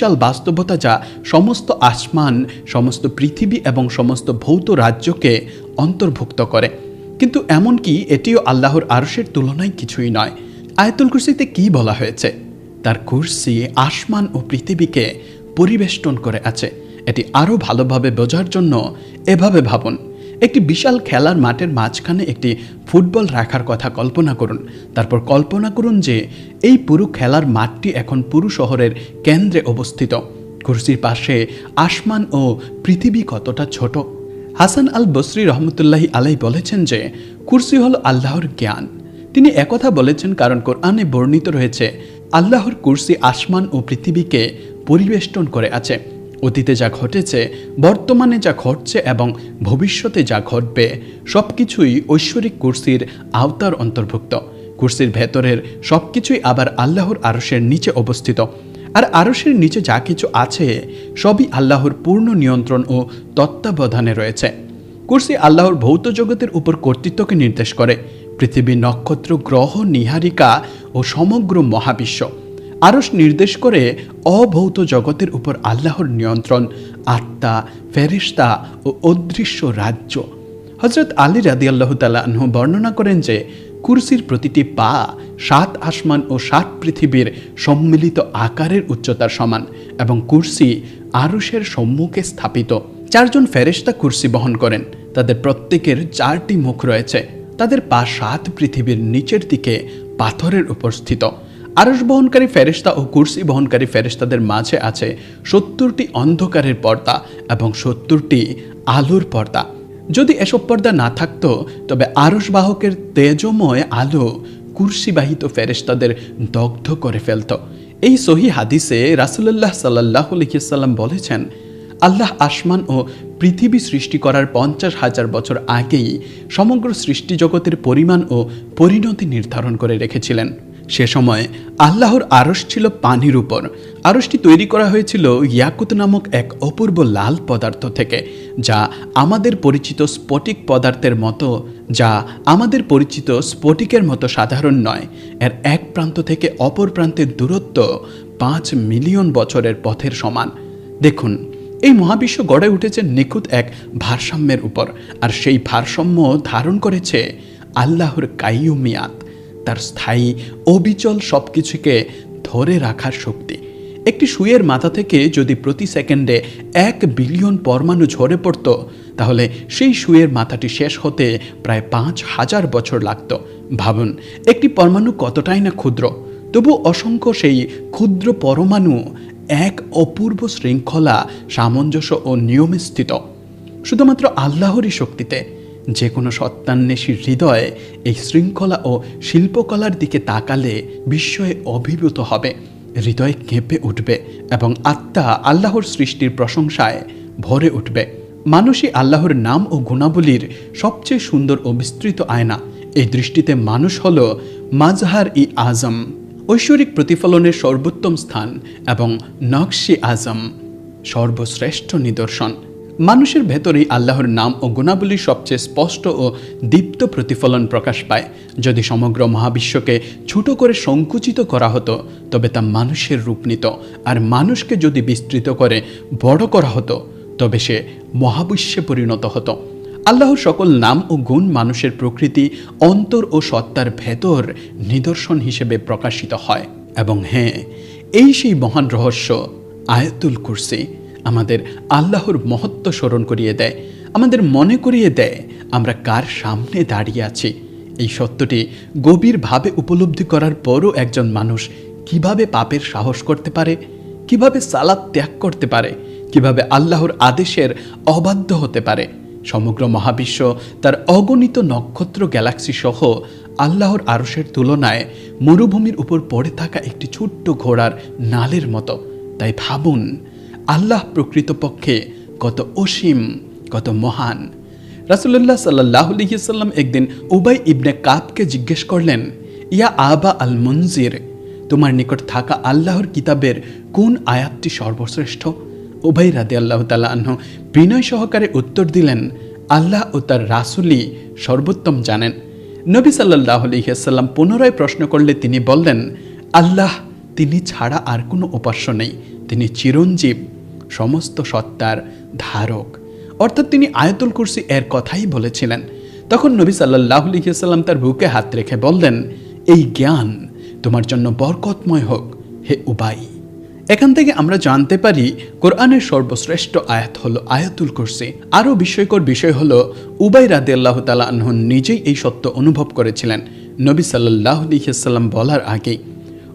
বিশাল বাস্তবতা যা সমস্ত আসমান, সমস্ত পৃথিবী এবং সমস্ত ভৌত রাজ্যকে অন্তর্ভুক্ত করে। কিন্তু এমনকি এটিও আল্লাহর আরশের তুলনায় কিছুই নয়। আয়াতুল কুরসিতে কি বলা হয়েছে? তার কুরসি আসমান ও পৃথিবীকে পরিবেষ্টন করে আছে। এটি আরও ভালোভাবে বোঝার জন্য এভাবে ভাবুন। একটি বিশাল খেলার মাঠের মাঝখানে একটি ফুটবল রাখার কথা কল্পনা করুন। তারপর কল্পনা করুন যে, এই পুরো খেলার মাঠটি এখন পুরো শহরের কেন্দ্রে অবস্থিত। কুরসির পাশে আসমান ও পৃথিবী কতটা ছোট। হাসান আল বসরি রহমতুল্লাহি আলাই বলেছেন যে, কুরসি হল আল্লাহর জ্ঞান। তিনি একথা বলেছেন কারণ কোরআনে বর্ণিত রয়েছে, আল্লাহর কুরসি আসমান ও পৃথিবীকে পরিবেষ্টন করে আছে। অতীতে যা ঘটেছে, বর্তমানে যা ঘটছে এবং ভবিষ্যতে যা ঘটবে সব কিছুই ঐশ্বরিক কুরসির আওতার অন্তর্ভুক্ত। কুরসির ভেতরের সব কিছুই আবার আল্লাহর আরশের নিচে অবস্থিত। আর আরশের নিচে যা কিছু আছে, সবই আল্লাহর পূর্ণ নিয়ন্ত্রণ ও তত্ত্বাবধানে রয়েছে। কুরসি আল্লাহর ভৌত জগতের উপর কর্তৃত্বকে নির্দেশ করে। পৃথিবী নক্ষত্র, গ্রহ, নিহারিকা ও সমগ্র মহাবিশ্ব। আরস নির্দেশ করে অভৌত জগতের উপর আল্লাহর নিয়ন্ত্রণ, আত্মা ফেরিস্তা ও অদৃশ্য রাজ্য। হজরত আলী রাদি আল্লাহ তালাহ বর্ণনা করেন যে, কুরসির প্রতিটি পা সাত আসমান ও সাত পৃথিবীর সম্মিলিত আকারের উচ্চতার সমান এবং কুরসি আরুষের সম্মুখে স্থাপিত। চারজন ফেরেশতা কুরসি বহন করেন। তাদের প্রত্যেকের চারটি মুখ রয়েছে। তাদের পা সাত পৃথিবীর নিচের দিকে পাথরের উপর স্থিত। আরস বহনকারী ফেরেশতা ও কুরসি বহনকারী ফেরেশতাদের মাঝে আছে সত্তরটি অন্ধকারের পর্দা এবং সত্তরটি আলোর পর্দা। যদি এসব পর্দা না থাকতো, তবে আরস বাহকের তেজময় আলো কুরসিবাহিত ফেরেশতাদের দগ্ধ করে ফেলত। এই সহি হাদিসে রাসুল্লাহ সাল্লাহ আলহিসাল্লাম বলেছেন, আল্লাহ আসমান ও পৃথিবী সৃষ্টি করার পঞ্চাশ হাজার বছর আগেই সমগ্র সৃষ্টি জগতের পরিমাণ ও পরিণতি নির্ধারণ করে রেখেছিলেন। সে সময় আল্লাহর আরশ ছিল পানির উপর। আরশটি তৈরি করা হয়েছিল ইয়াকুত নামক এক অপূর্ব লাল পদার্থ থেকে, যা আমাদের পরিচিত স্ফটিক পদার্থের মতো, যা আমাদের পরিচিত স্ফটিকের মতো সাধারণ নয়। এর এক প্রান্ত থেকে অপর প্রান্তের দূরত্ব পাঁচ মিলিয়ন বছরের পথের সমান। দেখুন, এই মহাবিশ্ব গড়ে উঠেছে নিখুঁত এক ভারসাম্যের উপর, আর সেই ভারসাম্য ধারণ করেছে আল্লাহর কাইয়ুমিয়াত। তার স্থায়ী, অবিচল সব কিছুকে ধরে রাখার শক্তি। একটি সুইয়ের মাথা থেকে যদি প্রতি সেকেন্ডে এক বিলিয়ন পরমাণু ঝরে পড়ত, তাহলে সেই সুইয়ের মাথাটি শেষ হতে প্রায় পাঁচ হাজার বছর লাগত। ভাবুন, একটি পরমাণু কতটাই না ক্ষুদ্র। তবু অসংখ্য সেই ক্ষুদ্র পরমাণু এক অপূর্ব শৃঙ্খলা, সামঞ্জস্য ও নিয়মে স্থিত। শুধুমাত্র আল্লাহরই শক্তিতে যে কোনো সত্যান্বেষীর হৃদয়ে এই শৃঙ্খলা ও শিল্পকলার দিকে তাকালে বিস্ময়ে অভিভূত হবে, হৃদয় কেঁপে উঠবে এবং আত্মা আল্লাহর সৃষ্টির প্রশংসায় ভরে উঠবে। মানুষই আল্লাহর নাম ও গুণাবলীর সবচেয়ে সুন্দর ও বিস্তৃত আয়না। এই দৃষ্টিতে মানুষ হল মাজহার ই আজম, ঐশ্বরিক প্রতিফলনের সর্বোত্তম স্থান এবং নকশি আজম, সর্বশ্রেষ্ঠ নিদর্শন। মানুষের ভেতরেই আল্লাহর নাম ও গুণাবলীর সবচেয়ে স্পষ্ট ও দীপ্ত প্রতিফলন প্রকাশ পায়। যদি সমগ্র মহাবিশ্বকে ছোট করে সংকুচিত করা হতো, তবে তা মানুষের রূপ নিত। আর মানুষকে যদি বিস্তৃত করে বড় করা হতো, তবে সে মহাবিশ্বে পরিণত হতো। আল্লাহর সকল নাম ও গুণ মানুষের প্রকৃতি, অন্তর ও সত্তার ভেতর নিদর্শন হিসেবে প্রকাশিত হয়। এবং হ্যাঁ এই সেই মহান রহস্য, আয়াতুল কুরসি আমাদের আল্লাহর মহত্ব স্মরণ করিয়ে দেয়, আমাদের মনে করিয়ে দেয় আমরা কার সামনে দাঁড়িয়ে আছি। এই সত্যটি গভীরভাবে উপলব্ধি করার পরও একজন মানুষ কীভাবে পাপের সাহস করতে পারে, কীভাবে সালাদ ত্যাগ করতে পারে, কীভাবে আল্লাহর আদেশের অবাধ্য হতে পারে, সমগ্র মহাবিশ্ব তার অগণিত নক্ষত্র গ্যালাক্সি সহ আল্লাহর আরসের তুলনায় মরুভূমির উপর পড়ে থাকা একটি ছোট্ট ঘোড়ার নালের মতো। তাই ভাবুন আল্লাহ প্রকৃতপক্ষে কত অসীম, কত মহান। রাসুল্লাহ সাল্লাহ আলহিসাল্লাম একদিন উবাই ইবনে কাবকে জিজ্ঞেস করলেন, ইয়া আবা আল মঞ্জির তোমার নিকট থাকা আল্লাহর কিতাবের কোন আয়াতটি সর্বশ্রেষ্ঠ? উভয় রাদে আল্লাহ তালাহ বিনয় সহকারে উত্তর দিলেন, আল্লাহ ও তার রাসুলি সর্বোত্তম জানেন। নবী সাল্লাহ আলহিহাসাল্লাম পুনরায় প্রশ্ন করলে তিনি বললেন, আল্লাহ, তিনি ছাড়া আর কোনো উপাস্য নেই। তিনি চিরঞ্জীব। সমস্ত সত্তার ধারক। অর্থাৎ তিনি আয়তুল কুরসি এর কথাই বলেছিলেন। তখন নবী সাল্লাহ আলহিহাল্লাম তার বুকে হাত রেখে বললেন, এই জ্ঞান তোমার জন্য বরকতময় হোক, হে উবাই। এখান থেকে আমরা জানতে পারি, কোরআনের সর্বশ্রেষ্ঠ আয়াত হল আয়াতুল কুরসি। আরও বিস্ময়কর বিষয় হল, উবাই রাদে আল্লাহ তালা আনহন নিজেই এই সত্য অনুভব করেছিলেন। নবী সাল্লাহ আলহিহাল্লাম বলার আগেই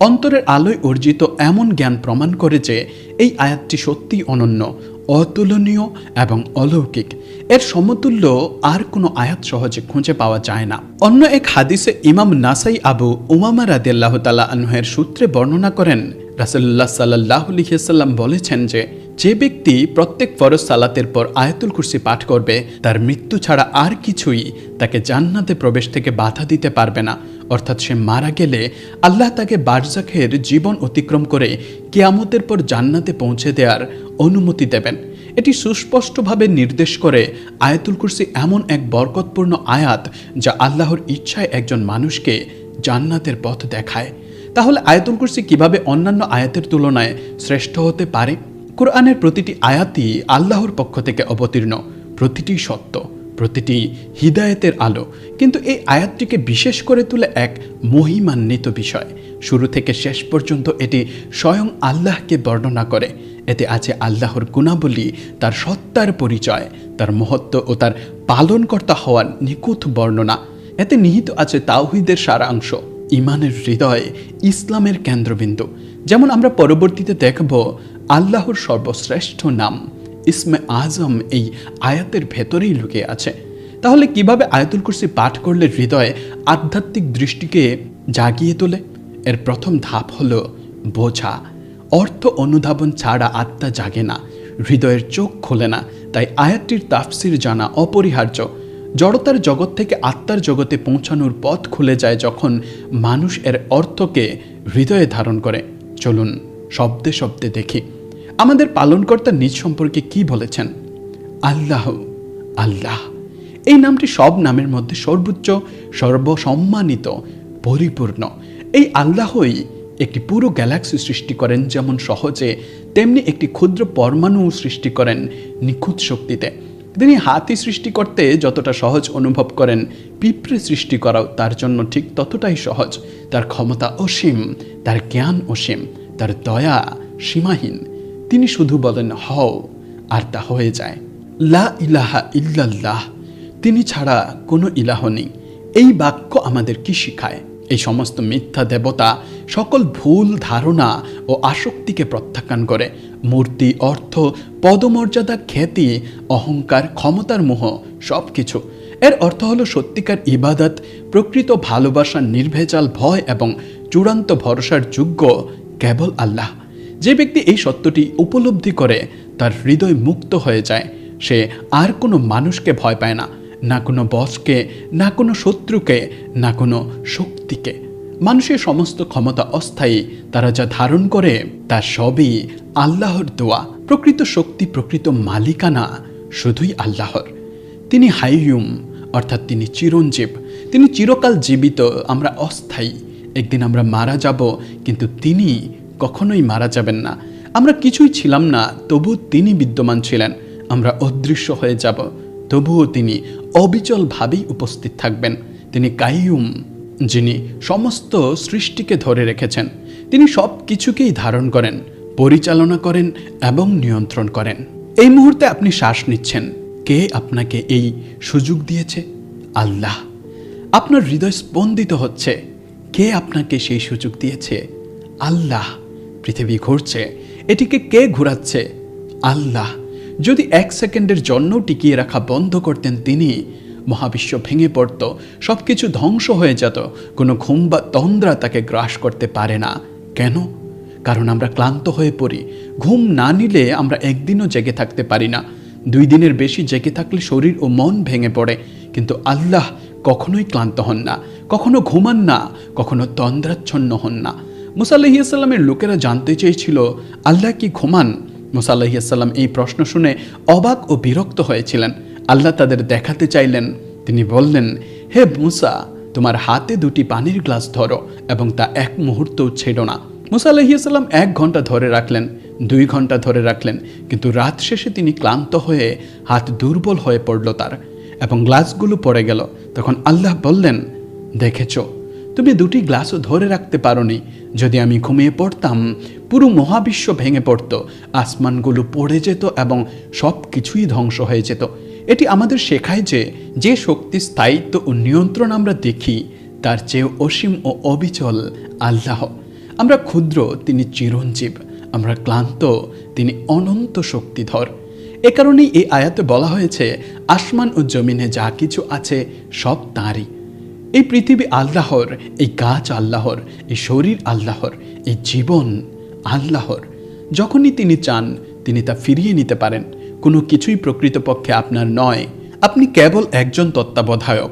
অন্তরের আলোয় অর্জিত এমন জ্ঞান প্রমাণ করে যে এই আয়াতটি সত্যি অনন্য, অতুলনীয় এবং অলৌকিক। এর সমতুল্য আর কোনো আয়াত সহজে খুঁজে পাওয়া যায় না। অন্য এক হাদিসে ইমাম নাসাই আবু উমামা রাদিয়াল্লাহ তালা আনহের সূত্রে বর্ণনা করেন রাসুল্লাহ সাল্লাহ লিখিয়াল্লাম বলেছেন যে যে ব্যক্তি প্রত্যেক ফরজ সালাতের পর আয়াতুল কুরসি পাঠ করবে, তার মৃত্যু ছাড়া আর কিছুই তাকে জান্নাতে প্রবেশ থেকে বাধা দিতে পারবে না। অর্থাৎ সে মারা গেলে আল্লাহ তাকে বারজাখের জীবন অতিক্রম করে কেয়ামতের পর জান্নাতে পৌঁছে দেওয়ার অনুমতি দেবেন। এটি সুস্পষ্টভাবে নির্দেশ করে আয়াতুল কুরসি এমন এক বরকতপূর্ণ আয়াত যা আল্লাহর ইচ্ছায় একজন মানুষকে জান্নাতের পথ দেখায়। তাহলে আয়াতুল কুরসি কীভাবে অন্যান্য আয়াতের তুলনায় শ্রেষ্ঠ হতে পারে? কোরআনের প্রতিটি আয়াতই আল্লাহর পক্ষ থেকে অবতীর্ণ, প্রতিটি সত্য। প্রতিটি হৃদায়তের আলো, কিন্তু এই আয়াতটিকে বিশেষ করে তুলে এক মহিমান্বিত বিষয়। শুরু থেকে শেষ পর্যন্ত এটি স্বয়ং আল্লাহকে বর্ণনা করে। এতে আছে আল্লাহর গুণাবলী, তার সত্তার পরিচয়, তার মহত্ব ও তার পালনকর্তা হওয়ার নিখুঁত বর্ণনা। এতে নিহিত আছে তাওহিদের সারাংশ ইমানের হৃদয়, ইসলামের কেন্দ্রবিন্দু। যেমন আমরা পরবর্তীতে দেখব, আল্লাহর সর্বশ্রেষ্ঠ নাম। ইসমে আজম এই আয়াতের ভেতরেই লুকিয়ে আছে। তাহলে কীভাবে আয়াতুল কুরসি পাঠ করলে হৃদয়ে আধ্যাত্মিক দৃষ্টিকে জাগিয়ে তোলে? এর প্রথম ধাপ হলো বোঝা। অর্থ অনুধাবন ছাড়া আত্মা জাগে না, হৃদয়ের চোখ খোলে না, তাই আয়াতটির তাফসির জানা অপরিহার্য। জড়তার জগৎ থেকে আত্মার জগতে পৌঁছানোর পথ খুলে যায় যখন মানুষ এর অর্থকে হৃদয়ে ধারণ করে। চলুন শব্দে শব্দে দেখি। আমাদের পালনকর্তা নিজ সম্পর্কে কি বলেছেন? আল্লাহ আল্লাহ। এই নামটি সব নামের মধ্যে সর্বোচ্চ, সর্বসম্মানিত, পরিপূর্ণ। এই আল্লাহই একটি পুরো গ্যালাক্সি সৃষ্টি করেন যেমন সহজে, তেমনি একটি ক্ষুদ্র পরমাণু সৃষ্টি করেন নিখুঁত শক্তিতে। তিনি হাতি সৃষ্টি করতে যতটা সহজ অনুভব করেন, পিঁপড়ে সৃষ্টি করাও তার জন্য ঠিক ততটাই সহজ। তার ক্ষমতা অসীম, তার জ্ঞান অসীম, তার দয়া সীমাহীন। তিনি শুধু বলেন, হও, আর তা হয়ে যায়। লা ইলাহা ইল্লাল্লাহ, তিনি ছাড়া কোনো ইলাহ নেই। এই বাক্য আমাদের কি শিখায়? এই সমস্ত মিথ্যা দেবতা সকল ভুল ধারণা ও আসক্তিকে প্রত্যাখ্যান করে। মূর্তি, অর্থ, পদমর্যাদা, খ্যাতি, অহংকার, ক্ষমতার মোহ সব কিছু এর অর্থ হলো সত্যিকার ইবাদত, প্রকৃত ভালোবাসার নির্ভেজাল ভয় এবং চূড়ান্ত ভরসার যোগ্য কেবল আল্লাহ। যে ব্যক্তি এই সত্যটি উপলব্ধি করে, তার হৃদয় মুক্ত হয়ে যায়। সে আর কোনো মানুষকে ভয় পায় না না কোনো বসকে, না কোনো শত্রুকে, না কোনো শক্তিকে। মানুষের সমস্ত ক্ষমতা অস্থায়ী, তারা যা ধারণ করে, তা সবই আল্লাহর দোয়া। প্রকৃত শক্তি, প্রকৃত মালিকানা শুধুই আল্লাহর। তিনি হাইয়ুম, অর্থাৎ তিনি চিরঞ্জীব। তিনি চিরকাল জীবিত, আমরা অস্থায়ী। একদিন আমরা মারা যাব, কিন্তু তিনি কখনোই মারা যাবেন না। আমরা কিছুই ছিলাম না তবু তিনি বিদ্যমান ছিলেন। আমরা অদৃশ্য হয়ে যাব, তবুও তিনি অবিচলভাবেই উপস্থিত থাকবেন। তিনি কাইয়ুম, যিনি সমস্ত সৃষ্টিকে ধরে রেখেছেন। তিনি সব কিছুকেই ধারণ করেন, পরিচালনা করেন এবং নিয়ন্ত্রণ করেন। এই মুহূর্তে আপনি শ্বাস নিচ্ছেন। কে আপনাকে এই সুযোগ দিয়েছে? আল্লাহ। আপনার হৃদয় স্পন্দিত হচ্ছে। কে আপনাকে সেই সুযোগ দিয়েছে? আল্লাহ। পৃথিবী ঘুরছে, এটিকে কে ঘুরাচ্ছে? আল্লাহ। যদি এক সেকেন্ডের জন্য টিকিয়ে রাখা বন্ধ করতেন তিনি, মহাবিশ্ব ভেঙে পড়ত সব কিছু ধ্বংস হয়ে যেত, কোনো ঘুম বা তন্দ্রা তাকে গ্রাস করতে পারে না। কেন? কারণ আমরা ক্লান্ত হয়ে পড়ি। ঘুম না নিলে আমরা একদিনও জেগে থাকতে পারি না। দুই দিনের বেশি জেগে থাকলে শরীর ও মন ভেঙে পড়ে। কিন্তু আল্লাহ কখনোই ক্লান্ত হন না, কখনো ঘুমান না, কখনো তন্দ্রাচ্ছন্ন হন না। মুসাল্লাহিয়াসাল্লামের লোকেরা জানতে চেয়েছিল, আল্লাহ কি ঘুমান? মুসাল্লাহিয়াসাল্লাম এই প্রশ্ন শুনে অবাক ও বিরক্ত হয়েছিলেন। আল্লাহ তাদের দেখাতে চাইলেন। তিনি বললেন, হে মুসা, তোমার হাতে দুটি পানির গ্লাস ধরো এবং তা এক মুহূর্তও ছেড়ো না। মুসা এক ঘণ্টা ধরে রাখলেন, দুই ঘণ্টা ধরে রাখলেন, কিন্তু রাত শেষে তিনি ক্লান্ত হয়ে হাত দুর্বল হয়ে পড়ল তার এবং গ্লাসগুলো পড়ে গেল। তখন আল্লাহ বললেন, দেখেছ তুমি দুটি গ্লাসও ধরে রাখতে পারোনি। যদি আমি ঘুমিয়ে পড়তাম, পুরো মহাবিশ্ব ভেঙে পড়ত, আসমানগুলো পড়ে যেত এবং সব কিছুই ধ্বংস হয়ে যেত। এটি আমাদের শেখায় যে যে শক্তি স্থায়িত্ব ও নিয়ন্ত্রণ আমরা দেখি, তার চেয়ে অসীম ও অবিচল আল্লাহ। আমরা ক্ষুদ্র, তিনি চিরঞ্জীব। আমরা ক্লান্ত, তিনি অনন্ত শক্তিধর। এ কারণেই এই আয়াতে বলা হয়েছে, আসমান ও জমিনে যা কিছু আছে সব তাঁরই। এই পৃথিবী আল্লাহর, এই গাছ আল্লাহর, এই শরীর আল্লাহর, এই জীবন আল্লাহর। যখনই তিনি চান, তিনি তা ফিরিয়ে নিতে পারেন। কোনো কিছুই প্রকৃতপক্ষে আপনার নয়। আপনি কেবল একজন তত্ত্বাবধায়ক।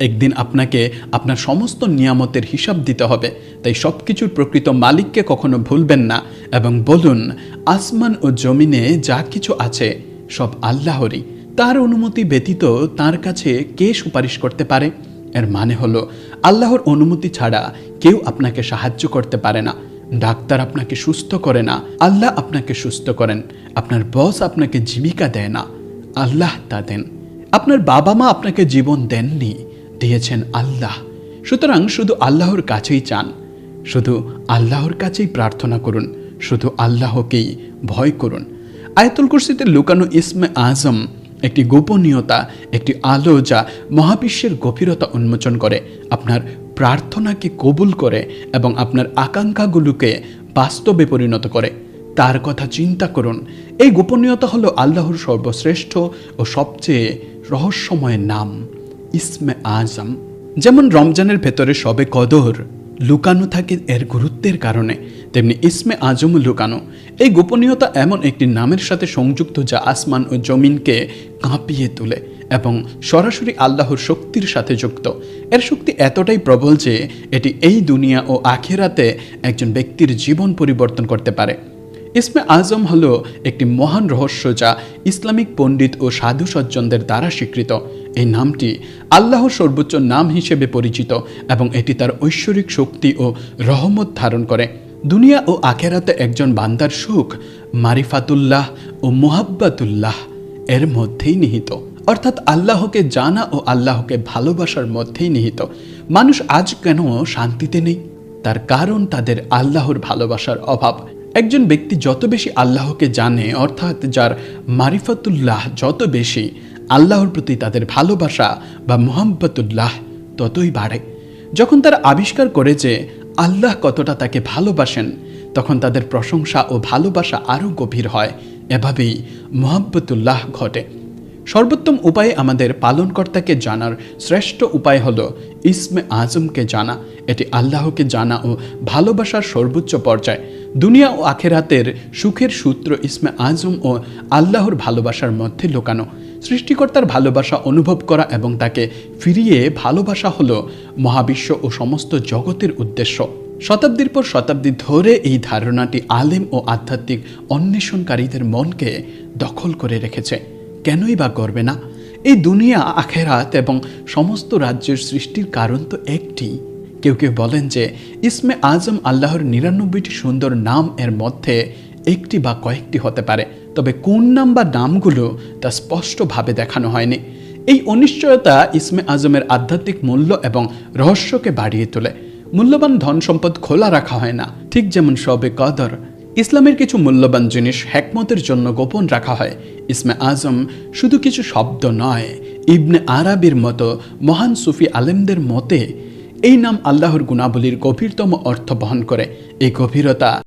একদিন আপনাকে আপনার সমস্ত নিয়ামতের হিসাব দিতে হবে। তাই সব কিছুর প্রকৃত মালিককে কখনো ভুলবেন না এবং বলুন, আসমান ও জমিনে যা কিছু আছে, সব আল্লাহরই। তার অনুমতি ব্যতীত তার কাছে কে সুপারিশ করতে পারে? এর মানে হলো, আল্লাহর অনুমতি ছাড়া কেউ আপনাকে সাহায্য করতে পারে না। ডাক্তার আপনাকে সুস্থ করে না, আল্লাহ আপনাকে সুস্থ করেন। আপনার বস আপনাকে জীবিকা দেয় না, আল্লাহ তা দেন। আপনার বাবা মা আপনাকে জীবন দেননি, দিয়েছেন আল্লাহ। সুতরাং শুধু আল্লাহর কাছেই চান, শুধু আল্লাহর কাছেই প্রার্থনা করুন, শুধু আল্লাহকেই ভয় করুন। আয়তুল কুরসিতে লুকানো ইসমে আজম একটি গোপনীয়তা, একটি আলো যা মহাবিশ্বের গভীরতা উন্মোচন করে, আপনার প্রার্থনাকে কবুল করে এবং আপনার আকাঙ্ক্ষাগুলোকে বাস্তবে পরিণত করে। তার কথা চিন্তা করুন। এই গোপনীয়তা হলো আল্লাহর সর্বশ্রেষ্ঠ ও সবচেয়ে রহস্যময় নাম, ইসমে আজম। যেমন রমজানের ভেতরে সবে কদর লুকানো থাকে এর গুরুত্বের কারণে। তেমনি ইসমে আজম লুকানো। এই গোপনীয়তা এমন একটি নামের সাথে সংযুক্ত যা আসমান ও জমিনকে কাঁপিয়ে তোলে এবং সরাসরি আল্লাহর শক্তির সাথে যুক্ত। এর শক্তি এতটাই প্রবল যে এটি এই দুনিয়া ও আখেরাতে একজন ব্যক্তির জীবন পরিবর্তন করতে পারে। ইসমে আজম হল একটি মহান রহস্য যা ইসলামিক পণ্ডিত ও সাধু সজ্জনদের দ্বারা স্বীকৃত। এই নামটি আল্লাহর সর্বোচ্চ নাম হিসেবে পরিচিত এবং এটি তার ঐশ্বরিক শক্তি ও রহমত ধারণ করে। দুনিয়া ও আখেরাতে একজন বান্দার সুখ মারিফাতুল্লাহ ও মোহাব্বাতুল্লাহ এর মধ্যেই নিহিত। অর্থাৎ আল্লাহকে জানা ও আল্লাহকে ভালোবাসার মধ্যেই নিহিত। মানুষ আজ কেন শান্তিতে নেই? তার কারণ তাদের আল্লাহর ভালোবাসার অভাব। একজন ব্যক্তি যত বেশি আল্লাহকে জানে, অর্থাৎ যার মারিফাতুল্লাহ যত বেশি, আল্লাহর প্রতি তাদের ভালোবাসা বা মোহাম্মতুল্লাহ ততই বাড়ে। যখন তারা আবিষ্কার করে যে আল্লাহ কতটা তাকে ভালোবাসেন, তখন তাদের প্রশংসা ও ভালোবাসা আরও গভীর হয়। এভাবেই মোহাব্বতুল্লাহ ঘটে। সর্বোত্তম উপায়ে আমাদের পালনকর্তাকে জানার শ্রেষ্ঠ উপায় হল ইসমে আজমকে জানা। এটি আল্লাহকে জানা ও ভালোবাসার সর্বোচ্চ পর্যায়। দুনিয়া ও আখেরাতের সুখের সূত্র ইসমে আজম ও আল্লাহর ভালোবাসার মধ্যে লুকানো। সৃষ্টিকর্তার ভালোবাসা অনুভব করা এবং তাকে ফিরিয়ে ভালোবাসা হল মহাবিশ্ব ও সমস্ত জগতের উদ্দেশ্য। শতাব্দীর পর শতাব্দী ধরে এই ধারণাটি আলেম ও আধ্যাত্মিক অন্বেষণকারীদের মনকে দখল করে রেখেছে। কেনই বা করবে না? এই দুনিয়া, আখেরাত এবং সমস্ত রাজ্যের সৃষ্টির কারণ তো একটি। কেউ কেউ বলেন যে, ইসমে আজম আল্লাহর নিরানব্বইটি সুন্দর নাম এর মধ্যে একটি বা কয়েকটি হতে পারে, তবে কোন নাম বা নামগুলো তা স্পষ্টভাবে দেখানো হয়নি। এই অনিশ্চয়তা ইসমে আজমের আধ্যাত্মিক মূল্য এবং রহস্যকে বাড়িয়ে তোলে। মূল্যবান ধন সম্পদ খোলা রাখা হয় না, ঠিক যেমন সবে কদর। ইসলামের কিছু মূল্যবান জিনিস হ্যাকমতের জন্য গোপন রাখা হয়। ইসমে আজম শুধু কিছু শব্দ নয়, ইবনে আরাবির মতো মহান সুফি আলেমদের মতে, এই নাম আল্লাহর গুণাবলীর গভীরতম অর্থ বহন করে। এই গভীরতা